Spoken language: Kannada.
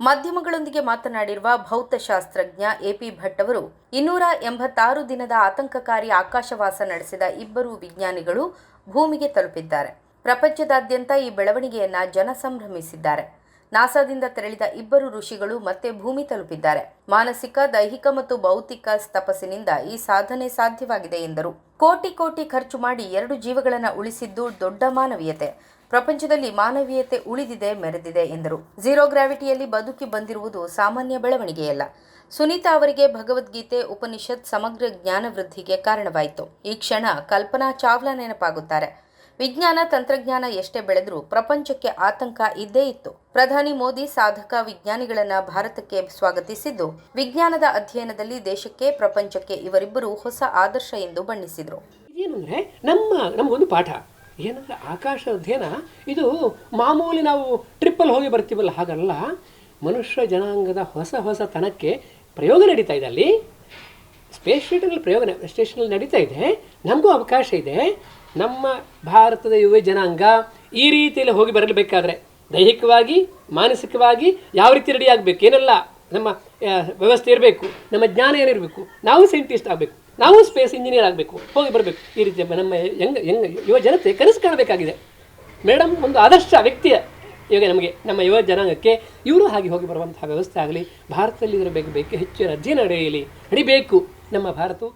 ಮಾಧ್ಯಮಗಳೊಂದಿಗೆ ಮಾತನಾಡಿರುವ ಭೌತಶಾಸ್ತ್ರಜ್ಞ ಎಪಿ ಭಟ್ ಅವರು, ಇನ್ನೂರ ಎಂಬತ್ತಾರು ದಿನದ ಆತಂಕಕಾರಿ ಆಕಾಶವಾಸ ನಡೆಸಿದ ಇಬ್ಬರು ವಿಜ್ಞಾನಿಗಳು ಭೂಮಿಗೆ ತಲುಪಿದ್ದಾರೆ. ಪ್ರಪಂಚದಾದ್ಯಂತ ಈ ಬೆಳವಣಿಗೆಯನ್ನ ಜನ ಸಂಭ್ರಮಿಸಿದ್ದಾರೆ. ನಾಸಾದಿಂದ ತೆರಳಿದ ಇಬ್ಬರು ಋಷಿಗಳು ಮತ್ತೆ ಭೂಮಿ ತಲುಪಿದ್ದಾರೆ. ಮಾನಸಿಕ, ದೈಹಿಕ ಮತ್ತು ಭೌತಿಕ ತಪಸ್ಸಿನಿಂದ ಈ ಸಾಧನೆ ಸಾಧ್ಯವಾಗಿದೆ ಎಂದರು. ಕೋಟಿ ಕೋಟಿ ಖರ್ಚು ಮಾಡಿ ಎರಡು ಜೀವಗಳನ್ನು ಉಳಿಸಿದ್ದು ದೊಡ್ಡ ಮಾನವೀಯತೆ. ಪ್ರಪಂಚದಲ್ಲಿ ಮಾನವೀಯತೆ ಉಳಿದಿದೆ, ಮೆರೆದಿದೆ ಎಂದರು. ಝೀರೋ ಗ್ರಾವಿಟಿಯಲ್ಲಿ ಬದುಕಿ ಬಂದಿರುವುದು ಸಾಮಾನ್ಯ ಬೆಳವಣಿಗೆಯಲ್ಲ. ಸುನೀತಾ ಅವರಿಗೆ ಭಗವದ್ಗೀತೆ, ಉಪನಿಷತ್ ಸಮಗ್ರ ಜ್ಞಾನ ವೃದ್ಧಿಗೆ ಕಾರಣವಾಯಿತು. ಈ ಕ್ಷಣ ಕಲ್ಪನಾ ಚಾವ್ಲಾ ನೆನಪಾಗುತ್ತಾರೆ. ವಿಜ್ಞಾನ, ತಂತ್ರಜ್ಞಾನ ಎಷ್ಟೇ ಬೆಳೆದರೂ ಪ್ರಪಂಚಕ್ಕೆ ಆತಂಕ ಇದ್ದೇ ಇತ್ತು. ಪ್ರಧಾನಿ ಮೋದಿ ಸಾಧಕ ವಿಜ್ಞಾನಿಗಳನ್ನು ಭಾರತಕ್ಕೆ ಸ್ವಾಗತಿಸಿದ್ದು, ವಿಜ್ಞಾನದ ಅಧ್ಯಯನದಲ್ಲಿ ದೇಶಕ್ಕೆ, ಪ್ರಪಂಚಕ್ಕೆ ಇವರಿಬ್ಬರು ಹೊಸ ಆದರ್ಶ ಎಂದು ಬಣ್ಣಿಸಿದರು. ಏನಂದ್ರೆ ನಮ್ಮ ನಮಗೊಂದು ಪಾಠ. ಏನಂದ್ರೆ ಆಕಾಶ ಅಧ್ಯಯನ, ಇದು ಮಾಮೂಲಿ ನಾವು ಟ್ರಿಪ್ಪಲ್ಲಿ ಹೋಗಿ ಬರ್ತೀವಲ್ಲ, ಹಾಗಲ್ಲ. ಮನುಷ್ಯ ಜನಾಂಗದ ಹೊಸ ಹೊಸ ತನಕ್ಕೆ ಪ್ರಯೋಗ ನಡೀತಾ ಇದೆ ಅಲ್ಲಿ. ಸ್ಪೇಸ್ ಸ್ಟೇಷನಲ್ಲಿ ಪ್ರಯೋಗ ಸ್ಟೇಷನಲ್ಲಿ ನಡೀತಾ ಇದೆ. ನಮಗೂ ಅವಕಾಶ ಇದೆ. ನಮ್ಮ ಭಾರತದ ಯುವ ಜನಾಂಗ ಈ ರೀತಿಯಲ್ಲಿ ಹೋಗಿ ಬರಬೇಕಾದ್ರೆ ದೈಹಿಕವಾಗಿ, ಮಾನಸಿಕವಾಗಿ ಯಾವ ರೀತಿ ರೆಡಿ ಆಗಬೇಕು? ಏನೆಲ್ಲ ನಮ್ಮ ವ್ಯವಸ್ಥೆ ಇರಬೇಕು? ನಮ್ಮ ಜ್ಞಾನ ಏನಿರಬೇಕು? ನಾವು ಸೈಂಟಿಸ್ಟ್ ಆಗಬೇಕು. ನಾವು ಸ್ಪೇಸ್ ಇಂಜಿನಿಯರ್ ಆಗಬೇಕು. ಹೋಗಿ ಬರಬೇಕು. ಈ ರೀತಿ ನಮ್ಮ ಯಂಗ್ ಯಂಗ್ ಯುವ ಜನತೆ ಕನಸು ಕಾಣಬೇಕಾಗಿದೆ. ಮೇಡಮ್ ಒಂದು ಆದರ್ಶ ವ್ಯಕ್ತಿಯ, ಇವಾಗ ನಮಗೆ ನಮ್ಮ ಯುವ ಜನಾಂಗಕ್ಕೆ ಇವರು ಹಾಗೆ ಹೋಗಿ ಬರುವಂತಹ ವ್ಯವಸ್ಥೆ ಆಗಲಿ ಭಾರತದಲ್ಲಿ ಇದರ ಬಗ್ಗೆ ಬೇಕು ಹೆಚ್ಚಿನ ಅಧ್ಯಯನ ನಡೆಯಲಿ, ನಡಿಬೇಕು. ನಮ್ಮ ಭಾರತವು